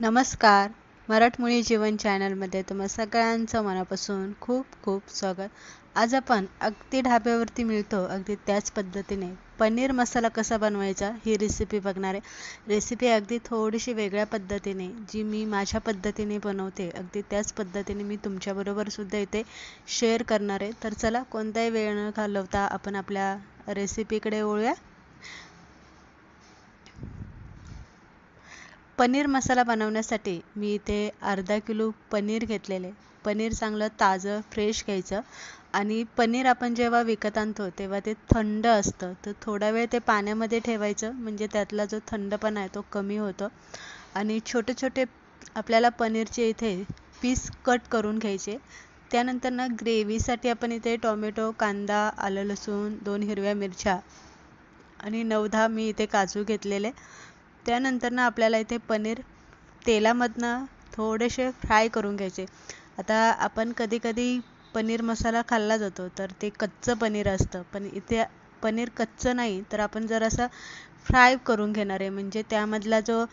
नमस्कार. मराठमोळी जीवन चॅनलमध्ये तुम्हा सगळ्यांचं मनापासून खूप खूप स्वागत. आज आपण अगदी ढाब्यावरती मिळतो अगदी त्याच पद्धतीने. पनीर मसाला कसा बनवायचा ही रेसिपी बघणार आहे. रेसिपी अगदी थोडीशी वेगळ्या पद्धतीने जी मी माझ्या पद्धतीने बनवते अगदी त्याच पद्धतीने मी तुमच्याबरोबर सुद्धा इथे शेअर करणार आहे. तर चला कोणताही वेळ न घालवता आपण आपल्या रेसिपीकडे वळूया. पनीर मसाला बनवण्यासाठी मी इथे अर्धा किलो पनीर घेतलेले. पनीर चांगलं ताजं फ्रेश घ्यायचं. आणि पनीर आपण जेव्हा विकत आणतो तेव्हा ते थंड असतं. तर थोडा वेळ ते पाण्यामध्ये ठेवायचं. म्हणजे त्यातला जो थंडपणा आहे तो कमी होतो. आणि छोटे छोटे आपल्याला पनीरचे इथे पीस कट करून घ्यायचे. त्यानंतर ना ग्रेव्हीसाठी आपण इथे टोमॅटो कांदा आलं लसूण दोन हिरव्या मिरच्या आणि नऊ दहा मी इथे काजू घेतलेले. त्यानंतर ना आपल्याला इथे पनीर तेलामधनं थोडेसे फ्राय करून घ्यायचे. आता आपण कधी कधी पनीर मसाला खाल्ला जातो तर ते कच्चं पनीर असतं. पण इथे पनीर कच्चं नाही तर आपण जर असं फ्राय करून घेणार आहे. म्हणजे त्यामधला जो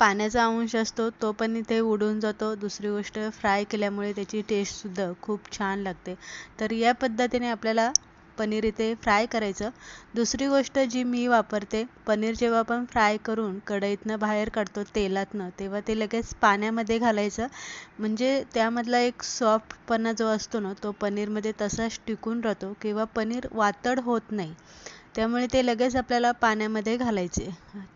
पाण्याचा अंश असतो तो पण इथे उडून जातो. दुसरी गोष्ट फ्राय केल्यामुळे त्याची टेस्टसुद्धा खूप छान लागते. तर या पद्धतीने आपल्याला पनीर इथे फ्राय करायचं. दुसरी गोष्ट जी मी वापरते पनीर जेव्हा आपण फ्राय करून कढईतनं बाहेर काढतो तेलातनं तेव्हा ते लगेच पाण्यामध्ये घालायचं. म्हणजे त्यामधला एक सॉफ्टपणा जो असतो ना तो पनीरमध्ये तसाच टिकून राहतो किंवा पनीर वातड होत नाही. त्यामुळे ते लगेच आपल्याला पाण्यामध्ये घालायचे.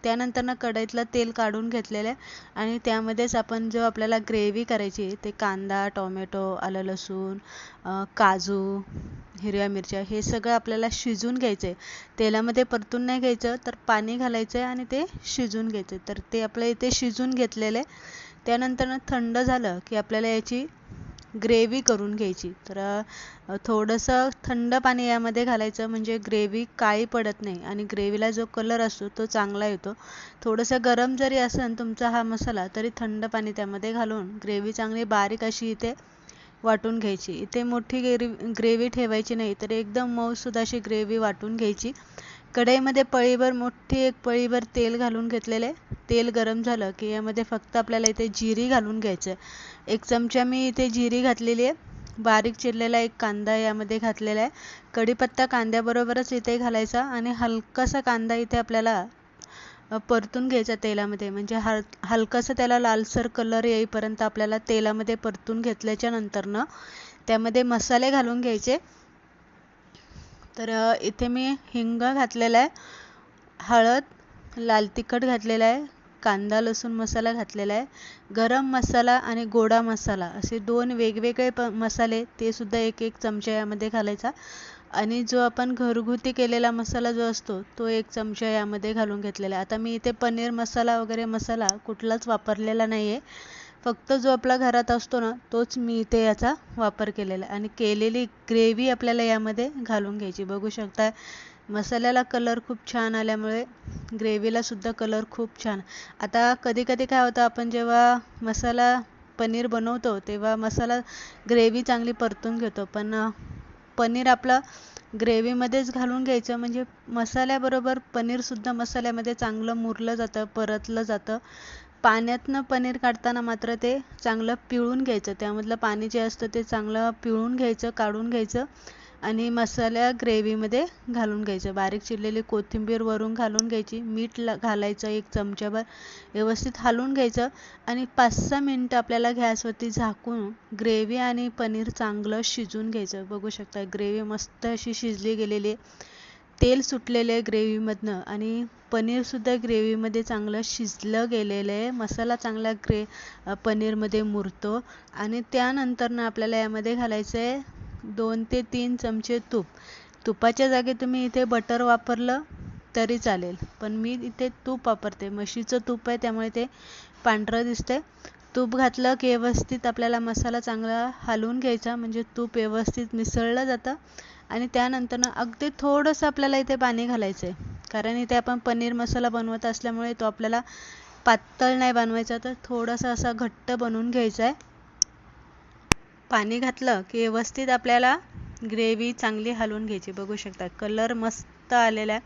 त्यानंतर ना कढईतलं तेल काढून घेतलेलं आहे आणि त्यामध्येच आपण जो आपल्याला ग्रेव्ही करायची ते कांदा टोमॅटो आलं लसूण काजू हिरव्या मिरच्या हे सगळं आपल्याला शिजून घ्यायचं आहे तेलामध्ये परतून नाही घ्यायचं तर पाणी घालायचं आहे आणि ते शिजून घ्यायचं तर ते आपल्या इथे शिजून घेतलेलं आहे. त्यानंतर थंड झालं की आपल्याला याची ग्रेव्ही करून घ्यायची. तर थोडंसं थंड पाणी यामध्ये घालायचं म्हणजे ग्रेव्ही काळी पडत नाही आणि ग्रेव्हीला जो कलर असतो तो चांगला येतो. थोडंसं गरम जरी असेल तुमचा हा मसाला तरी थंड पाणी त्यामध्ये घालून ग्रेव्ही चांगली बारीक अशी इथे वाटून घ्यायची. इथे मोठी ग्रेव्ही ग्रेव्ही ठेवायची नाही तर एकदम मऊसूद अशी ग्रेव्ही वाटून घ्यायची. कढईमध्ये पळीभर मोठी एक पळीभर तेल घालून घेतलेले. तेल गरम झालं की यामध्ये फक्त आपल्याला इथे जिरी घालून घ्यायचं आहे एक चमचा मी इथे जिरी घातलेली आहे. बारीक चिरलेला एक कांदा यामध्ये घातलेला आहे. कढीपत्ता कांद्याबरोबरच इथे घालायचा आणि हलकासा कांदा इथे आपल्याला परतून घ्यायचा तेलामध्ये. म्हणजे हल हलकासा त्याला लालसर कलर येईपर्यंत आपल्याला तेलामध्ये परतून घेतल्याच्या नंतरनं त्यामध्ये मसाले घालून घ्यायचे. तर इथे मी हिंग घातलेला आहे. हळद लाल तिखट घातलेला आहे. कांदा लसूण मसाला घातलेला आहे. गरम मसाला आणि गोडा मसाला असे दोन वेगवेगळे प मसाले ते सुद्धा एक एक चमचा यामध्ये घालायचा. आणि जो आपण घरगुती केलेला मसाला जो असतो तो एक चमचा यामध्ये घालून घेतलेला आहे. आता मी इथे पनीर मसाला वगैरे मसाला कुठलाच वापरलेला नाही आहे फक्त जो आपला घरात असतो ना तोच मी इथे याचा वापर केलेला आहे. आणि केलेली ग्रेव्ही आपल्याला यामध्ये घालून घ्यायची. बघू शकता मसाल्याला कलर खूप छान आल्यामुळे ग्रेव्हीलासुद्धा कलर खूप छान. आता कधी कधी काय होतं आपण जेव्हा मसाला पनीर बनवतो तेव्हा मसाला ग्रेव्ही चांगली परतून घेतो. पण पनीर आपलं ग्रेव्हीमध्येच घालून घ्यायचं म्हणजे मसाल्याबरोबर पनीरसुद्धा मसाल्यामध्ये चांगलं मुरलं जातं परतलं जातं. पाण्यातनं पनीर काढताना मात्र ते चांगलं पिळून घ्यायचं. त्यामधलं पाणी जे असतं ते चांगलं पिळून घ्यायचं काढून घ्यायचं. आणि मसाला ग्रेव्हीमध्ये घालून घ्यायचं. बारीक चिरलेली कोथिंबीर वरून घालून घ्यायची. मीठ घालायचं एक चमच्याभर व्यवस्थित हालून घ्यायचं आणि पाच सहा मिनटं आपल्याला गॅसवरती झाकून ग्रेव्ही आणि पनीर चांगलं शिजून घ्यायचं. बघू शकता ग्रेव्ही मस्त अशी शिजली गेलेली आहे. तेल सुटलेलं आहे ग्रेव्हीमधनं आणि पनीरसुद्धा ग्रेव्हीमध्ये चांगलं शिजलं गेलेलं आहे. मसाला चांगला ग्रे पनीरमध्ये मुरतो आणि त्यानंतरनं आपल्याला यामध्ये घालायचं आहे दोन ते तीन चमचे तूप. तुपाच्या जागी तुम्ही इथे बटर वापरलं तरी चालेल. पण मी इथे तूप वापरते. म्हशीचं तूप आहे त्यामुळे ते पांढरं दिसतंय. तूप घातलं की व्यवस्थित आपल्याला मसाला चांगला हलवून घ्यायचा म्हणजे तूप व्यवस्थित मिसळलं जातं. आणि त्यानंतरनं अगदी थोडंसं आपल्याला इथे पाणी घालायचं आहे कारण इथे आपण पनीर मसाला बनवत असल्यामुळे तो आपल्याला पातळ नाही बनवायचा तर थोडासा असा घट्ट बनवून घ्यायचा आहे पाणी घातलं की व्यवस्थित आपल्याला ग्रेव्ही चांगली हलवून घ्यायची. बघू शकता कलर मस्त आलेला आहे.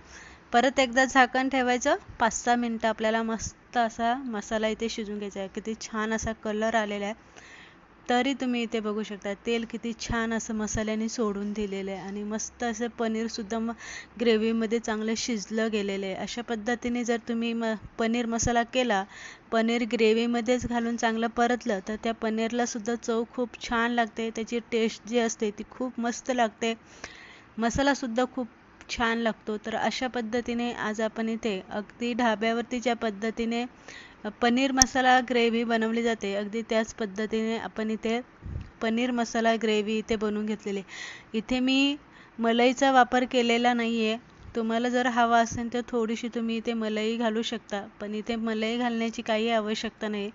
परत एकदा झाकण ठेवायचं. पाच सहा मिनटं आपल्याला मस्त असा मसाला इथे शिजून घ्यायचा आहे. किती छान असा कलर आलेला आहे. तरी तुम्ही इथे बघू शकता तेल किती छान असं मसाल्याने सोडून दिलेलं आहे आणि मस्त असं पनीरसुद्धा मग ग्रेव्हीमध्ये चांगलं शिजलं गेलेलं आहे. अशा पद्धतीने जर तुम्ही म पनीर मसाला केला पनीर ग्रेव्हीमध्येच घालून चांगलं परतलं तर त्या पनीरला सुद्धा चव खूप छान लागते. त्याची टेस्ट जी असते ती खूप मस्त लागते. मसालासुद्धा खूप छान लागतो. तर अशा पद्धतीने आज आपण इथे अगदी ढाब्यावरती ज्या पद्धतीने पनीर मसाला ग्रेव्ही बनवली जाते. अगदी त्याच पद्धतीने आपण इथे पनीर मसाला ग्रेव्ही इथे बनवून घेतलेली. इथे मी मलईचा वापर केलेला नाही आहे तुम्हाला जर हवा असेल तर थोडीशी तुम्ही इथे मलई घालू शकता. पण इथे मलई घालण्याची काही आवश्यकता नाही.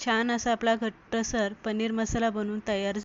छान असा आपला घट्टसर पनीर मसाला बनवून तयार